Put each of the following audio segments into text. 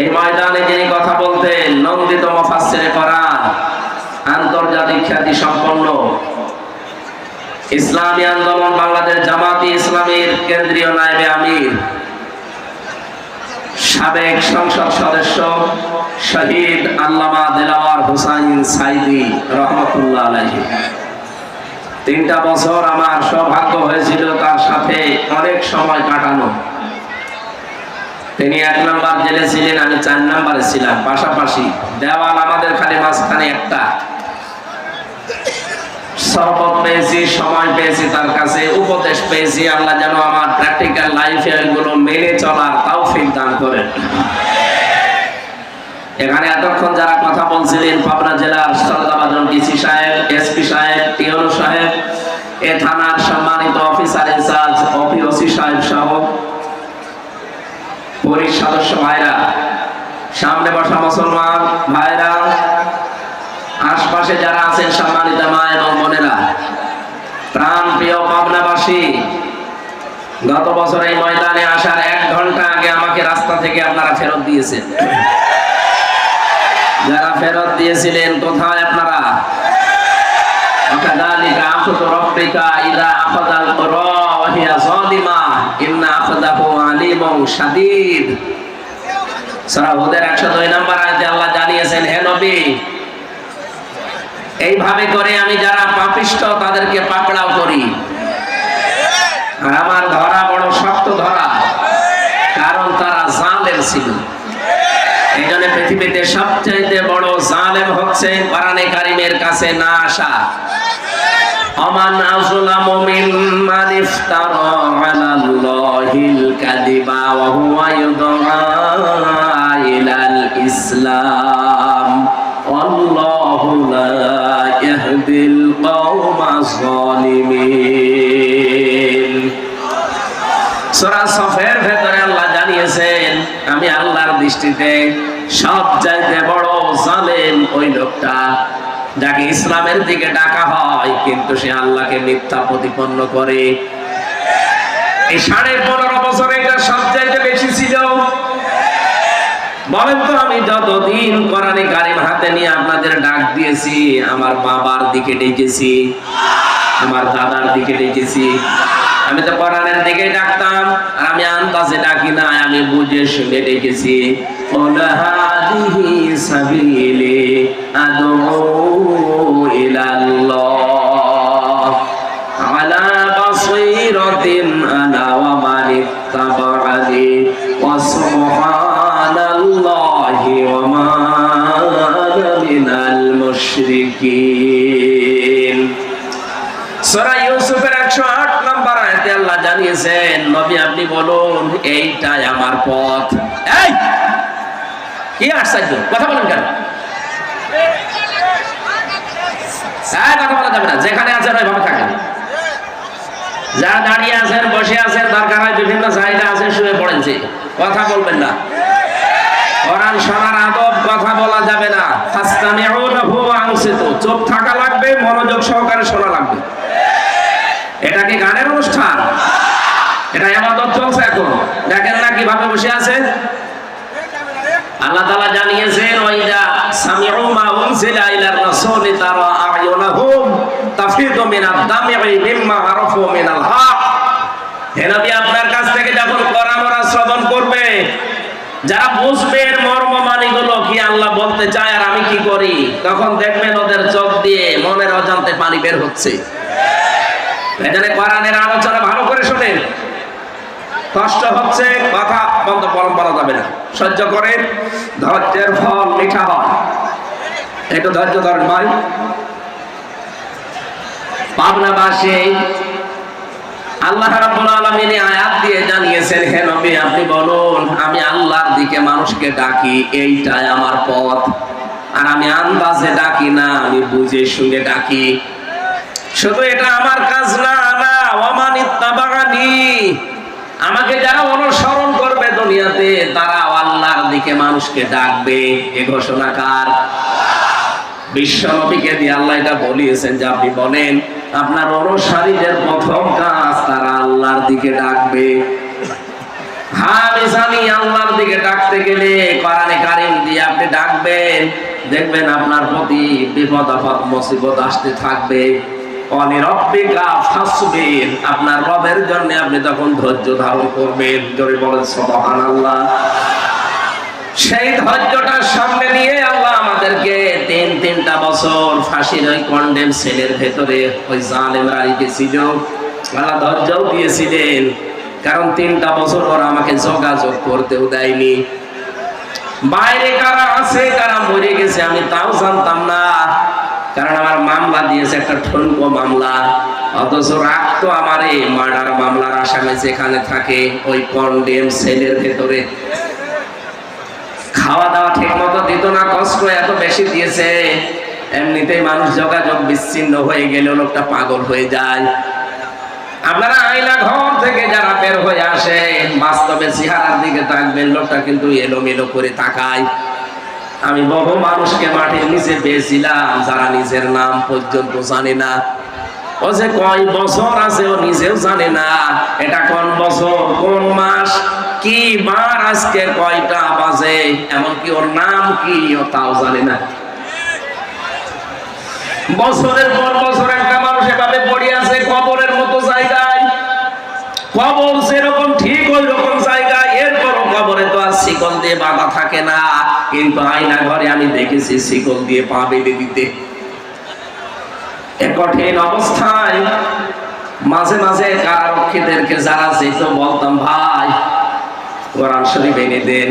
এই ময়দানে যিনি কথা বলতেন, নন্দিত মফাসসিরে কোরআন আন্তর্জাতিক খ্যাতি সম্পন্ন। ইসলামী আন্দোলন বাংলাদেশ জামাতি ইসলামীর কেন্দ্রীয় নায়েবে আমির, সাবেক সংসদ সদস্য শহীদ আল্লামা দিলাওয়ার হুসাইন সাইদি রহমতুল্লাহ আলাইহি। তিনটা বছর আমার সৌভাগ্য হয়েছিল তার সাথে অনেক সময় কাটানো। তিনি এক নাম্বার জেলে ছিলেন, আমি চার নাম্বারে ছিলাম। পাশাপাশি দেওয়াল আমাদের খালি মাঝখানে একটা। সহবত পেয়েছি, সময় পেয়েছি তার কাছে, উপদেশ পেয়েছি, আল্লাহ যেন আমার প্র্যাকটিক্যাল লাইফে এগুলো মেনে চলার তাও দান করেন। এখানে এতক্ষণ যারা কথা বলছিলেন, পাবনা জেলার সরদাবাদন ডিসি সাহেব, এসপি সাহেব টিওনো সাহেব, এ থানার পুলিশ সদস্য ভাইরা সামনে বসা মুসলমান ভাইরা আশপাশে যারা আছেন সম্মানিত মা এবং বোনেরা প্রাণ প্রিয় পাবনাবাসী গত বছর এই ময়দানে আসার এক ঘন্টা আগে আমাকে রাস্তা থেকে আপনারা ফেরত দিয়েছেন যারা ফেরত দিয়েছিলেন কোথায় আপনারা وكذلك أخذ ربك إذا أخذ القرى وهي ظالمة إن أخذه এইভাবে করে আমি যারা পাপিষ্ট তাদেরকে পাকড়াও করি। আর আমার ধরা বড় শক্ত ধরা, কারণ তারা জালেম ছিল। এই জন্য পৃথিবীতে সবচাইতে বড় জালেম হচ্ছে কারিমের কাছে না আসা। অমান আযলামু মিম্মান ইফতারা আলাল্লাহিল কাযিবা ওয়া হুয়া ইউদআ ইলাল ইসলাম। ওয়াল্লাহু লা ইয়াহদিল কওমা যালিমিন সূরা সফের ভেতরে আল্লাহ জানিয়েছেন, আমি আল্লাহর দৃষ্টিতে সব চাইতে বড় জালেম ওই লোকটা। যাকে ইসলামের দিকে ডাকা হয়, কিন্তু সে আল্লাহকে মিথ্যা প্রতিপন্ন করে। এই সাড়ে পনেরো বছরে এটা সব চাইতে বেশি ছিল। বলেন তো, আমি যতদিন কোরআনে কারিম হাতে নিয়ে আপনাদের ডাক দিয়েছি, আমার বাবার দিকে ডেকেছি, আমার দাদার দিকে ডেকেছি আমি তো কোরআনের দিকে ডাকতাম, আর আমি আন্দাজে ডাকি না আমি বুঝে শুনে ডেকেছি। ওলা হাদিহি সাবিলে আদৌ জানিয়েছেন নবী, আপনি বলুন, এইটাই আমার পথ। এই! কি আশ্চর্য? কথা বলেন কেন? হ্যাঁ কথা বলা যাবে না। যেখানে আছেন, ওইভাবে থাকেন। যারা দাঁড়িয়ে আছেন, বসে আছেন বিভিন্ন জায়গা আছে, শুয়ে কথা বলবেন না। কোরআন শোনার আদব কথা বলা যাবে না। চুপ থাকা লাগবে, মনোযোগ সহকারে শোনা লাগবে। এটা কি গানের অনুষ্ঠান? এটা ইবাদত চলছে এখন। দেখেন না কীভাবে বসে আছে? আল্লাহ তাআলা জানিয়েছেন যারা বুঝবে মর্ম মানিগুলো কি আল্লাহ বলতে আর আমি কি করি, তখন দেখবেন ওদের চোখ দিয়ে মনের অজান্তে পানি বের হচ্ছে। এখানে আলোচনা ভালো করে শোনেন। কষ্ট হচ্ছে, কথা বন্ধ পরম বলা যাবে না। সহ্য করেন ধৈর্যের ফল মিঠা হয়। একটু ধৈর্য ধরেন ভাই। পাবনাবাসী, আল্লাহ রাব্বুল আলামিন আয়াত দিয়ে জানিয়েছেন, হে নবী, আপনি বলুন, আমি আল্লাহর দিকে মানুষকে ডাকি, এইটাই আমার পথ। আর আমি আন্দাজে ডাকি না, আমি বুঝে শুনে ডাকি। শুধু এটা আমার কাজ না না ওমান ইত্তাবাগানি আমাকে যারা অনুসরণ করবে দুনিয়াতে, তারা আল্লাহর দিকে মানুষকে ডাকবে। এ ঘোষণা কার? বিশ্ব নবীকে দিয়ে আল্লাহ এটা বলিয়েছেন যে আপনি বলেন, আপনার অনুসারীদের প্রথম কাজ তারা আল্লাহর দিকে ডাকবে। দেখবেন আপনার প্রতি বিপদ আপদ, মুসিবত আসতে থাকবে। আপনার রবের জন্য আপনি তখন ধৈর্য ধারণ করবেন, জোরে সুবহানাল্লাহ। সেই ধৈর্যটার সামনে নিয়ে আল্লাহ আমাদেরকে তিন, তিনটা বছর ফাঁসির ওই কন্ডেম সেলের ভেতরে ওই জালেমরা রেখেছিল আল্লাহ ধৈর্যও দিয়েছিলেন, কারণ তিনটা বছর ওরা আমাকে যোগাযোগ করতেও দেয়নি। বাইরে কারা আছে, কারা মরে গেছে আমি তাও জানতাম না। কারণ আমার মামলা দিয়েছে একটা ঠনকো মামলা। অথচ রাখতো আমার এই মার্ডার মামলার আসামে যেখানে থাকে, ওই কন্ডেম সেলের ভেতরে। খাওয়া দাওয়া ঠিক মতো দিত না, কষ্ট এত বেশি দিয়েছে। এমনিতেই মানুষ যোগাযোগ বিচ্ছিন্ন হয়ে গেলে লোকটা পাগল হয়ে যায়। আপনারা আয়না ঘর থেকে যারা বের হয়ে আসে, বাস্তবে চেহারার দিকে তাকবেন, লোকটা কিন্তু এলোমেলো করে তাকায়। আমি বহু মানুষকে মাটির নিচে পেয়েছিলাম যারা নিজের নাম পর্যন্ত জানে না। ও যে কয় বছর আছে, ও নিজেও জানে না। এটা কোন বছর, কোন মাস, কি বার, আজকে কয়টা বাজে, এমনকি ওর নাম কি, ও তাও জানে না। বছরের পর বছর একটা মানুষ এভাবে পড়ে আছে, কবরের মতো জায়গায়। কবর যেরকম ঠিক ওই রকম জায়গায় এরপরও কবরে তো আর শিকল দিয়ে বাঁধা থাকে না। কিন্তু আয়না ঘরে আমি দেখেছি শিকল দিয়ে পা বেঁধে দিতে। কঠিন অবস্থায় মাঝে মাঝে কারারক্ষীদেরকে যারা যেত বলতাম, ভাই, কোরআন শরীফ এনে দেন।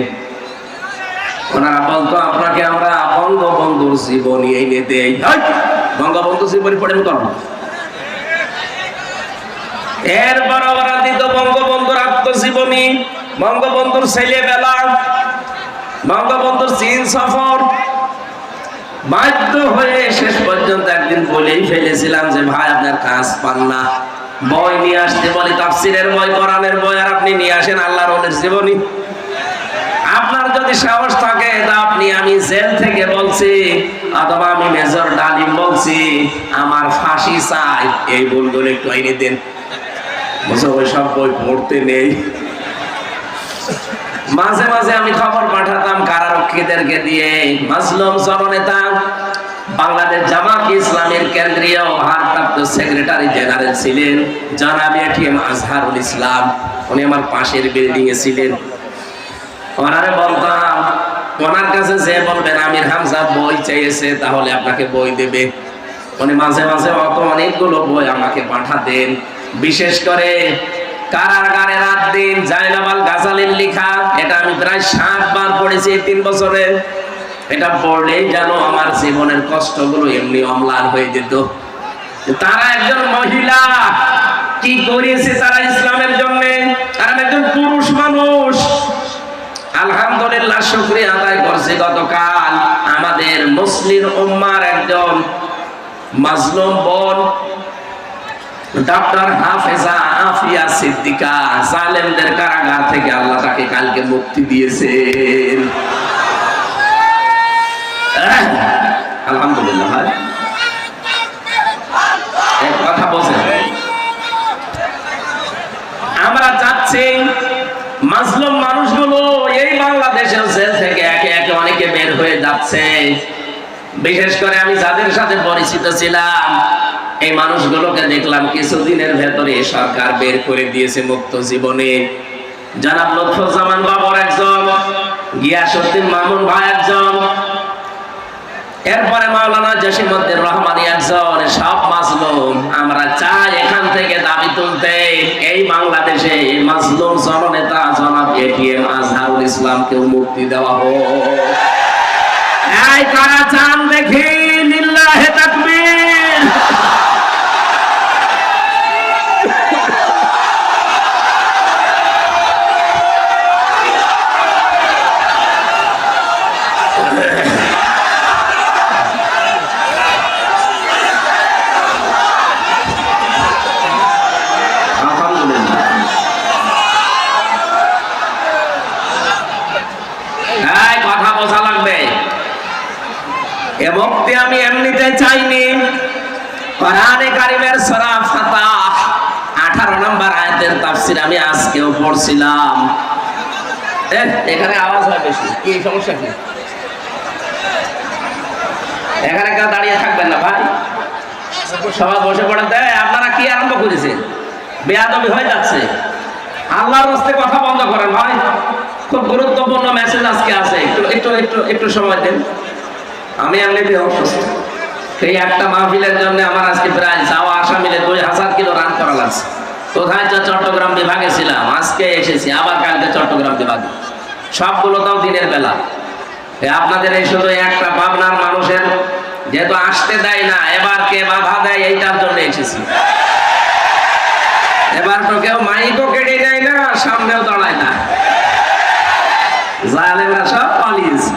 ওনারা বলতো, আপনাকে আমরা বঙ্গবন্ধুর জীবনী এনে দেই। বঙ্গবন্ধু জীবনী পড়ে আমি করব এরপর দিত বঙ্গবন্ধুর আত্মজীবনী। বঙ্গবন্ধুর ছেলেবেলা, বঙ্গবন্ধুর চীন সফর, বাধ্য হয়ে শেষ পর্যন্ত একদিন বলেই ফেলেছিলাম যে, ভাই, আপনার কাজ পান না। বই নিয়ে আসতে বলি, তাফসিরের বই, কোরআনের বই, আর আপনি নিয়ে আসেন আল্লাহর ওদের জীবনী। আপনার যদি সাহস থাকে, তা আপনি, আমি জেল থেকে বলছি, অথবা আমি মেজর ডালিম বলছি, আমার ফাঁসি চাই। এই বলগুলো একটু এনে দেন। বুঝো, ওই সব বই পড়তে নেই। মাঝে মাঝে আমি খবর পাঠাতাম কারারক্ষীদেরকে দিয়ে, মাসলুম জননেতা, বাংলাদেশ জামাত ইসলামের কেন্দ্রীয় ভারপ্রাপ্ত সেক্রেটারি জেনারেল ছিলেন জনাবি এটিএম আজহারুল ইসলাম। উনি আমার পাশের বিল্ডিং এ ছিলেন। ওনারে বলতাম, ওনার কাছে যে বলবেন আমির হামজা বই চেয়েছে, তাহলে আপনাকে বই দেবে। উনি মাঝে মাঝে অত অনেকগুলো বই আমাকে পাঠাতেন। বিশেষ করে কারাগারে রাত দিন জাইনাবাল গাজালির লেখা, এটা আমি প্রায় সাত বার পড়েছি এই তিন বছরে। এটা পড়লেই যেন আমার জীবনের কষ্টগুলো এমনি অম্লান হয়ে যেত। তারা একজন মহিলা, কি করিয়েছে তারা ইসলামের জন্য? আর একজন পুরুষ মানুষ। আলহামদুলিল্লাহ, শুক্রিয়া আদায় করছি গতকাল আমাদের মুসলিম উম্মার একজন মাজলুম বোন ডক্টর হাফেজা আফিয়া সিদ্দিকা কারাগার থেকে আল্লাহ তাকে কালকে মুক্তি দিয়েছেন। আলহামদুলিল্লাহ কথা বলছেন আমরা চাচ্ছি মাজলুম এই বাংলাদেশের জেল থেকে একে একে অনেকে বের হয়ে যাচ্ছে। বিশেষ করে আমি যাদের সাথে পরিচিত ছিলাম এই মানুষগুলোকে দেখলাম কিছুদিনের ভেতরে সরকার বের করে দিয়েছে মুক্ত জীবনে। জনাব লুৎফুজ্জামান বাবর একজন, গিয়াসউদ্দিন মামুন ভাই একজন, এরপরে মাওলানা জসিমউদ্দিন রহমানি একজন, সব মাজলুম। আমরা চাই এখান থেকে দাবি তুলতে এই বাংলাদেশে এই মাজলুম জননেতা জনাব এটিএম আজহারুল ইসলামকেও মুক্তি দেওয়া হোক। কারা চান দেখি লিল্লাহে তাকবীর আলহামদুলিল্লাহ এই কথা বোঝা লাগবে এ আমি এমনিতে চাইনি। কোরআনে কারিমের সূরা ফাতাহ 18 নম্বর আয়াতের তাফসীর আমি আজকেও পড়ছিলাম। এখানে আওয়াজ হয় বেশি। কি, সমস্যা কি? এখানে কেউ দাঁড়িয়ে থাকবেন না ভাই। সবাই বসে পড়েন। আপনারা কি আরম্ভ করেছেন? বেয়াদবি হয়ে যাচ্ছে। আল্লাহর রাস্তে কথা বন্ধ করেন ভাই। খুব গুরুত্বপূর্ণ মেসেজ আজকে আছে। একটু একটু একটু একটু সময় দেন। আমি এমনিতে অসুস্থ। সেই একটা মাহফিলের জন্য আমার আজকে প্রায় যাওয়া আসা মিলে দুই হাজার কিলো রান করা লাগছে। কোথায় চট্টগ্রাম বিভাগে ছিলাম, আজকে এসেছি, আবার কালকে চট্টগ্রাম বিভাগে। সবগুলো তাও দিনের বেলা। আপনাদের এই শুধু একটা পাবনার মানুষের, যেহেতু আসতে দেয় না, এবার কে বাধা দেয় এইটার জন্য এসেছি। এবার তো কেউ মাইকও কেটে দেয় না, সামনেও দাঁড়ায় না। জালেমরা সব পালিয়েছে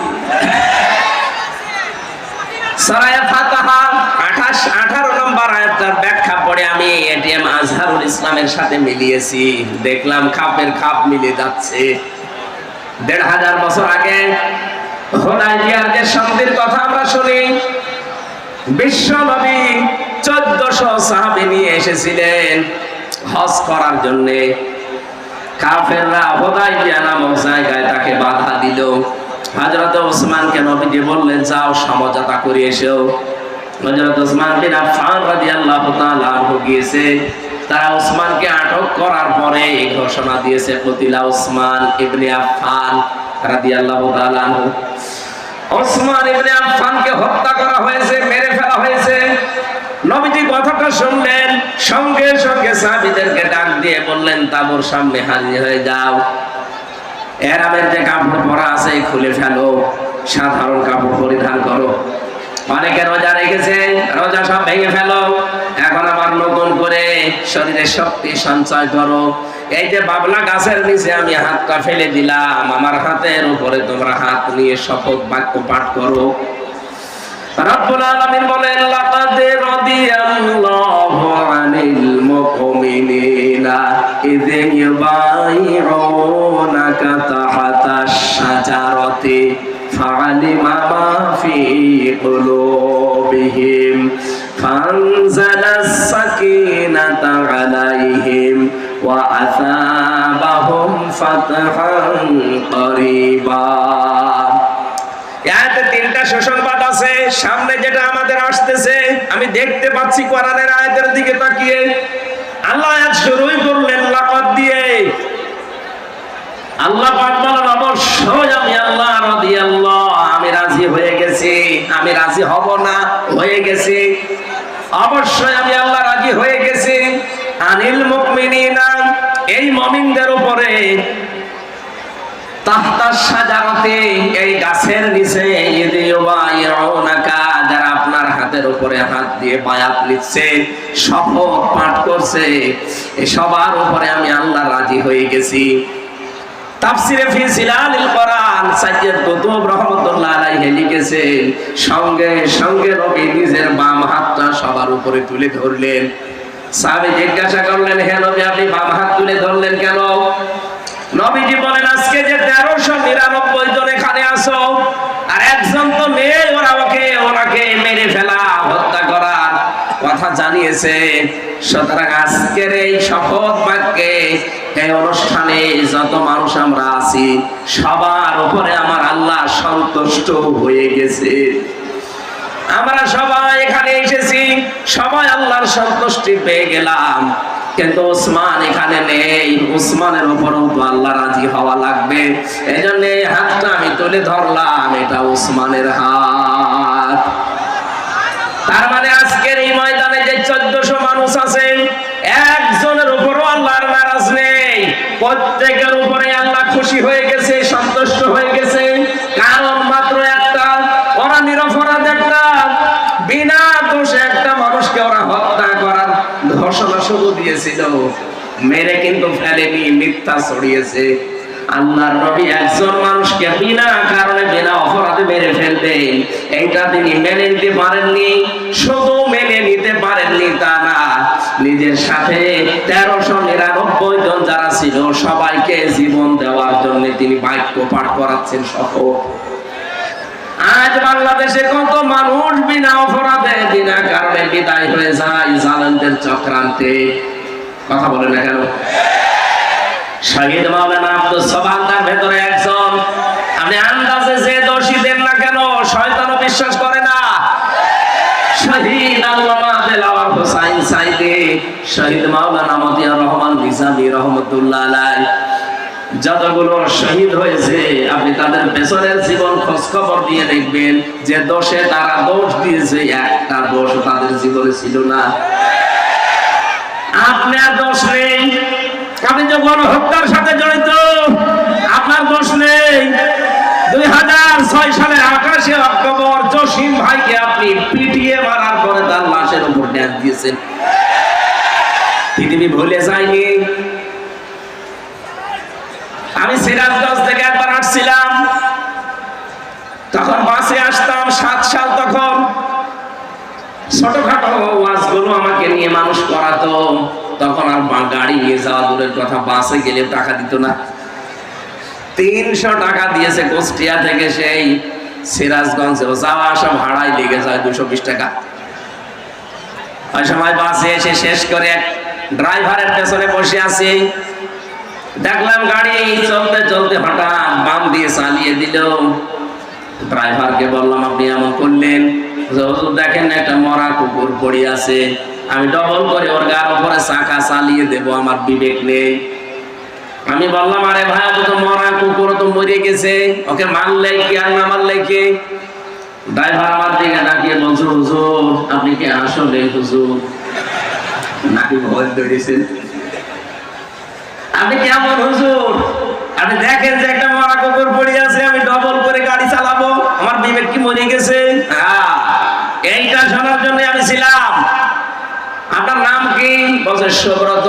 সরায়া ফাতাহা 28 18 নম্বর আয়াতটার ব্যাখ্যা পড়ে আমি এটিএম আজহারুল ইসলামের সাথে মিলিয়েছি। দেখলাম খাপের খাপ মিলে যাচ্ছে। দেড় হাজার বছর আগে যে সন্ধির কথা আমরা শুনি। বিশ্ব নবী চোদ্দশো সাহাবি নিয়ে এসেছিলেন হজ করার জন্যে। তাকে বাধা দিল। বললেন, যাও তারা ওসমানকে আটক করার পরে এই ঘোষণা দিয়েছে কতিলা ওসমান ইবনে আফফান রাদিয়াল্লাহু তাআলা ওসমান ইবনে আফফানকে হত্যা করা হয়েছে, মেরে ফেলা হয়েছে। নবীজি কথাটা শুনলেন, সঙ্গে সঙ্গে সাহাবীদেরকে ডাক দিয়ে বললেন, তাবুর সামনে হাজির হয়ে যাও। এরামের যে কাপড় পরা আছে খুলে ফেলো। সাধারণ কাপড় পরিধান করো। অনেকে রোজা রেখেছে, রোজা সব ভেঙে ফেলো। এখন আবার নতুন করে শরীরে শক্তি সঞ্চয় করো। এই যে বাবলা গাছের নিচে আমি হাতটা ফেলে দিলাম, আমার হাতের উপরে তোমরা হাত নিয়ে শপথ বাক্য পাঠ করো। রব্বুল আলামিন বলেন, লাকাদ রাদিয়াল্লাহু আনিল ফাতহান করিবা তিনটা সুসংবাদ আছে। সামনে যেটা আমাদের আসতেছে, আমি দেখতে পাচ্ছি কোরআনের আয়াতের দিকে তাকিয়ে। আল্লাহ আয়াত শুরুই করলেন লাকাত দিয়ে। আল্লাহ পাক বলেন, অবশ্যই আমি আল্লাহ রাদিয়াল্লাহ, আমি রাজি হয়ে আমি রাজি হব না, হয়ে গেছি। অবশ্যই আমি আল্লাহ রাজি হয়ে গেছি। আনিল এই মুমিনদের উপরে শপথ পাঠ করছে সবার উপরে আমি আল্লাহ রাজি হয়ে গেছি। তাফসিরে ফি সিলালিল তুলে ধরলেন। জিজ্ঞাসা করলেন আপনি বাম হাত তুলে ধরলেন কেন? বলেন, আজকে যে তেরোশো নিরানব্বই জন এখানে আসো আর একজন তো নেই ওরা ওকে ওনাকে মেরে ফেলা হত্যা করার কথা সুতরাং আজকের এই শপথ বাক্যে এই অনুষ্ঠানে যত মানুষ আমরা আছি, সবার উপরে আমার আল্লাহ সন্তুষ্ট হয়ে গেছে। আমরা সবাই এখানে এসেছি, সবাই আল্লাহর সন্তুষ্টি পেয়ে গেলাম। কিন্তু ওসমান এখানে নেই, ওসমানের উপরও তো আল্লাহ রাজি হওয়া লাগবে। এই জন্য এই হাতটা আমি তুলে ধরলাম, এটা ওসমানের হাত। তার মানে আজকের এই ময়দানে চোদ্দশো মানুষ আছে, একজনের উপরও আল্লাহর নারাজ নেই। প্রত্যেকের উপরে আল্লাহ খুশি হয়ে গেছে, সন্তুষ্ট হয়ে গেছে। কারণ মাত্র একটা, ওরা নিরপরাধ একটা। বিনা দোষে একটা মানুষকে ওরা হত্যা করার ঘোষণা শুরু দিয়েছিল। মেরে কিন্তু ফেলেনি, মিথ্যা ছড়িয়েছে। আল্লাহর নবী একজন মানুষকে বিনা কারণে, বিনা অপরাধে মেরে ফেলবেন এইটা তিনি মেনে নিতে পারেননি। শুধু মেনে নিতে পারেননি তা না নিজের সাথে তেরোশো নিরানব্বই জন যারা ছিল, সবাইকে জীবন দেওয়ার জন্য তিনি বাক্য পাঠ করাচ্ছেন শপথ আজ বাংলাদেশে কত মানুষ বিনা অপরাধে, বিনা কারণে বিদায় হয়ে যায় চক্রান্তে। কথা বলে না কেন? শহীদ মাওলানা আব্দুল সোবান তার ভেতরে একজন। আপনি আন্দাজে যে দোষী দেন না কেন, শয়তানও বিশ্বাস করে না শহীদ শহীদ মাওলানা মতিয়ার রহমান নিজামী রহমতুল্লাহ আলাইহি যতগুলো শহীদ হয়েছে, আপনি তাদের পেছনের জীবন খোঁজ খবর দিয়ে দেখবেন যে দোষে তারা দোষ দিয়েছে, একটা দোষ তাদের জীবনে ছিল না। আপনার দোষ নেই। আপনি যে গণহত্যার সাথে জড়িত। আপনার দোষ নেই। দুই আমি সিরাজগঞ্জ থেকে একবার আসছিলাম। তখন বাসে আসতাম, সাত সাল তখন। ছোটখাটো ওয়াজগুলো আমাকে নিয়ে মানুষ করাতো তখন আর গাড়ি নিয়ে যাওয়া দূরের কথা, বাসে গেলে টাকা দিত না। তিনশো টাকা দিয়েছে কুষ্টিয়া থেকে সেই সিরাজগঞ্জে। যাওয়া আসা ভাড়াই লেগে যায় দুশো বিশ টাকা। ওই সময় বাসে এসে শেষ করে ড্রাইভারের পেছনে বসে আছি। দেখলাম গাড়ি চলতে চলতে হঠাৎ বাম দিয়ে চালিয়ে দিল। ড্রাইভারকে বললাম, আপনি এমন করলেন? দেখেন না একটা মরা কুকুর পড়ে আছে। আমি ডবল করে ওর গার উপরে চাকা চালিয়ে দেব, আমার বিবেক নেই। আমি বললাম, আরে ভাই তো মরা কুকুর তো মরে গেছে। ওকে মারলে কি আর না মারলে কি? ড্রাইভার আমার দিকে ডাকিয়ে বলছো, হুজুর, আপনি কি আসলে হুজুর? নাকি ভয় ধরেছেন আপনি কেমন হুজুর? আপনি দেখেন যে একটা মরা কুকুর পড়ে আছে, আমি ডবল করে গাড়ি চালাবো। আমার বিবেক কি মরে গেছে? এইটা শোনার জন্য আমি ছিলাম। আপনার নাম কি? বলছে, সুব্রত।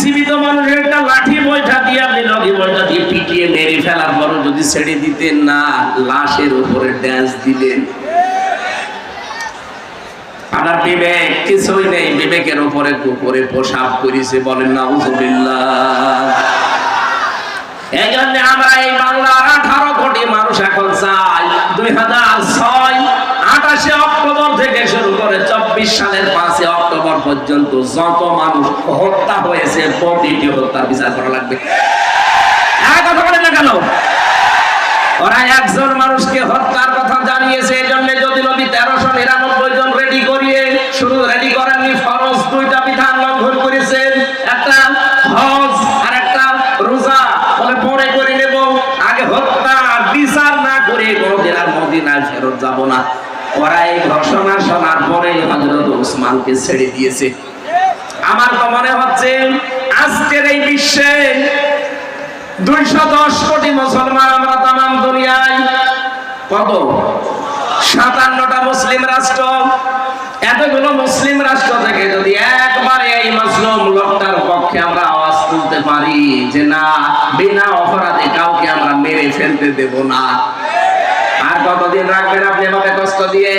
জীবিত মানুষের একটা লাঠি বইটা দিয়ে আপনি লগি বইটা দিয়ে পিটিয়ে মেরে ফেলার পরও যদি ছেড়ে দিতেন না, লাশের উপরে ড্যান্স দিলেন আপনার বিবেক কিছুই নেই, বিবেকের উপরে কুকুরে পোশাক করেছে, বলেন না এই জন্য আমরা এই বাংলার আঠারো কোটি মানুষ এখন চাই, দুই হাজার ছয় আঠাশে অক্টোবর থেকে শুরু করে চব্বিশ সালের পাঁচে অক্টোবর পর্যন্ত যত মানুষ হত্যা হয়েছে, প্রতিটি হত্যার বিচার করা লাগবে। কেন? ওরা একজন মানুষকে হত্যার কথা জানিয়েছে এই জন্য যদি নবী তেরোশো নিরানব্বই জন রেডি করিয়ে রেডি ফরজ দুইটা বিধান লঙ্ঘন করেছেন। একটা হজ আর একটা রোজা। পরে করে নেব। আগে হত্যা বিচার না করে কোনোদিন আর মদিনায় ফেরত যাব না। ওরা এই শোনার পরে হজরত ওসমানকে ছেড়ে দিয়েছে। আমার তো মনে হচ্ছে আজকের এই বিশ্বে দুইশো দশ কোটি মুসলমান আমরা দুনিয়ায় কত? সাতান্নটা মুসলিম রাষ্ট্র। এতগুলো মুসলিম রাষ্ট্র থেকে যদি একবারে এই লোকটার পক্ষে আমরা আওয়াজ তুলতে পারি যে না, বিনা অপরাধে কাউকে আমরা মেরে ফেলতে দেব না। কতদিন রাখবেন আপনি আমাকে কষ্ট দিয়ে?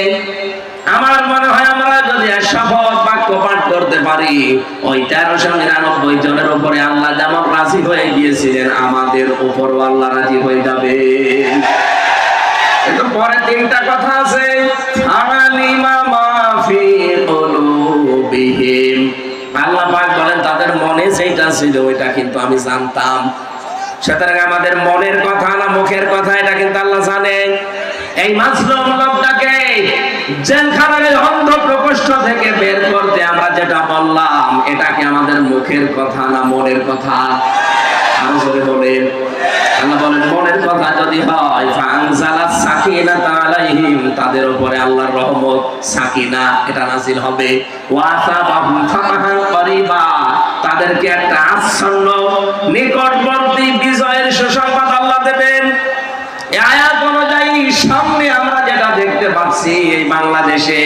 আমার মনে হয় আমরা যদি বাক্য পাঠ করতে পারি, ওই নিরানব্বই জনের উপরে আল্লাহ যেমন রাজি হয়ে গিয়েছিলেন, আমাদের উপরও আল্লাহ রাজি হয়ে যাবে। পরে তিনটা কথা আছে। তাদের মনে ছিল ওইটা কিন্তু আমি জানতাম। আমাদের মনের কথা না মুখের কথা, এটা কিন্তু আল্লাহ জানে। এই মাসলুম লোকটাকে জেলখানার অন্ধ প্রকোষ্ঠ থেকে বের করতে আমরা যেটা বললাম, এটা কি আমাদের মুখের কথা না মনের কথা? আল্লাহ বলেন, মনের কথা যদি হয় ফানজালাত সাকিনাতা আলাইহিম, তাদের উপরে আল্লাহর রহমত সাকিনা, এটা নাজিল হবে। করিবা, তাদেরকে একটা নিকটবর্তী বিজয়ের সুসংবাদ আল্লাহ দেবেন। আয়াত অনুযায়ী আমরা এই বাংলাদেশে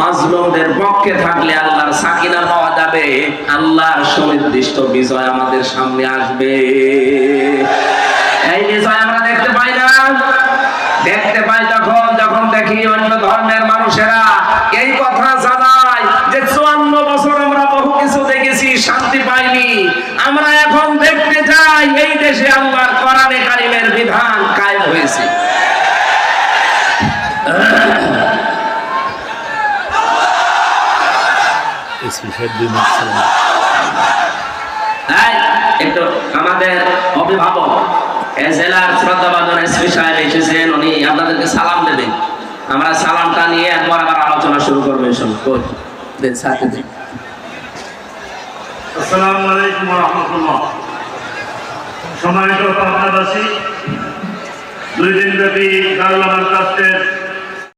মাজলুমদের পক্ষে থাকলে আল্লাহর সাকিনা পাওয়া যাবে, আল্লাহর সুনির্দিষ্ট বিজয় আমাদের সামনে আসবে। এই বিষয় আমরা দেখতে পাই না। দেখতে পাই যখন যখন দেখি অন্য ধর্মের মানুষেরা এই কথা জানায় যে চুয়ান্ন বছর আমরা বহু কিছু দেখেছি, শান্তি পাইনি। আমরা এখন দেখতে চাই এই দেশে আল্লাহর কোরআনে কারিমের বিধান কায়েম হয়েছে। একটু আমাদের অভিভাবক এই জেলার শ্রদ্ধাবাদন এসপি সাহেব এসেছেন উনি আপনাদেরকে সালাম দেবেন। আমরা সালামটা নিয়ে একবার আবার আলোচনা শুরু করব কই, দেন, সাথে দিন। আসসালামু আলাইকুম রহমতুল্লাহ। সম্মানিত পাবনাবাসী দুই দিন ব্যাপী দারুল আমার